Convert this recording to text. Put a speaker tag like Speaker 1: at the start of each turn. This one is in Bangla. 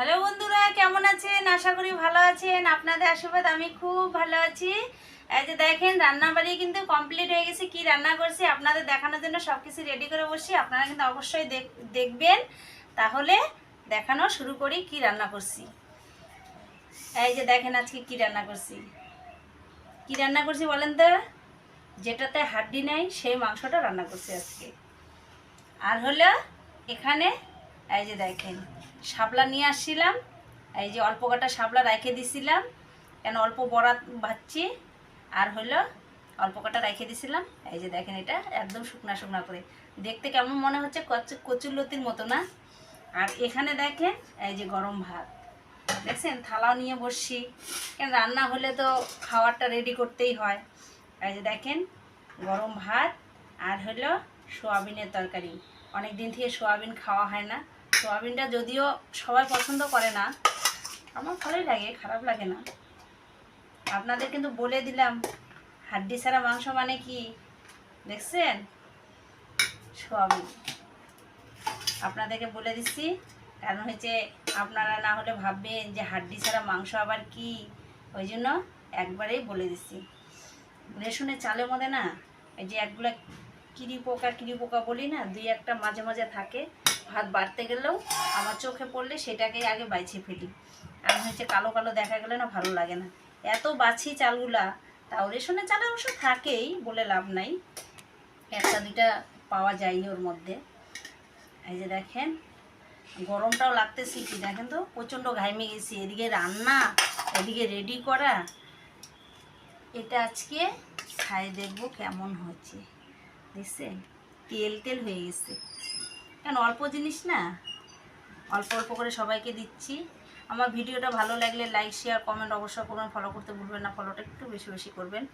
Speaker 1: হ্যালো বন্ধুরা, কেমন আছেন? আশা করি ভালো আছেন। আপনাদের আশীর্বাদ, আমি খুব ভালো আছি। এই যে দেখেন রান্না বাড়ি কিন্তু কমপ্লিট হয়ে গেছে। কি রান্না করছি আপনাদের দেখানোর জন্য সব কিছু রেডি করে বসি আপনারা কিন্তু অবশ্যই দেখ- দেখবেন। তাহলে দেখানো শুরু করি কি রান্না করছি। এই যে দেখেন আজকে কি রান্না করছি। কি রান্না করছি বলেন তো? যেটাতে হাড্ডি নেই, সেই মাংসটা রান্না করছি আজকে। আর হলো এখানে, এই যে দেখেন শাপলা নিয়ে আসছিলাম। এই যে অল্প কটা শাপলা রেখে দিছিলাম। কেন অল্প বড়া ভাজছি। আর হলো অল্প কটা রেখে দিছিলাম। এই যে দেখেন এটা একদম শুকনা শুকনা করে। দেখতে কেমন মনে হচ্ছে? কচু- কচুর লতির মতো না? আর এখানে দেখেন এই যে গরম ভাত। দেখছেন? থালাও নিয়ে বসছি। কেন রান্না হলে তো খাবারটা রেডি করতেই হয়। এই যে দেখেন গরম ভাত। আর হলো সোয়াবিনের তরকারি। অনেক দিন থেকে সোয়াবিন খাওয়া হয় না। সোয়াবিনটা যদিও সবাই পছন্দ করে না, আমার ভালোই লাগে, খারাপ লাগে না। আপনাদের কিন্তু বলে দিলাম, হাড্ডি ছাড়া মাংস মানে কি? দেখছেন? সোয়াবিন। আপনাদেরকে বলে দিচ্ছি, কারণ হচ্ছে আপনারা না হলে ভাববেন যে হাড্ডি ছাড়া মাংস আবার কি? ওই জন্য একবারেই বলে দিচ্ছি। রেশনের চালের মধ্যে না, এই যে একগুলা কিরি পোকা কিরি পোকা বলি না, দুই একটা মাঝে মাঝে থাকে ভাত বাড়তে গেলেও আমার চোখে পড়লে সেটাকে আগে বাইছে ফেলি। কারণ হচ্ছে কালো কালো দেখা গেলে না ভালো লাগে না। এত বাছি চালগুলা, তাও রেশনের চালে অবশ্য থাকেই বলে লাভ নাই। একটা দুইটা পাওয়া যায় ওর মধ্যে। এই যে দেখেন, গরমটাও লাগতেছে কি দেখেন তো, প্রচণ্ড ঘাইমে গেছি। এদিকে রান্না, এদিকে রেডি করা। এটা আজকে খাই দেখব কেমন হচ্ছে। দেখছেন? তেল তেল হয়ে গেছে। কেন অল্প জিনিস না? অল্প অল্প করে সবাইকে দিচ্ছি। আমার ভিডিওটা ভালো লাগলে লাইক শেয়ার কমেন্ট অবশ্যই করবেন। ফলো করতে ভুলবেন না। ফলোটা একটু বেশি বেশি করবেন।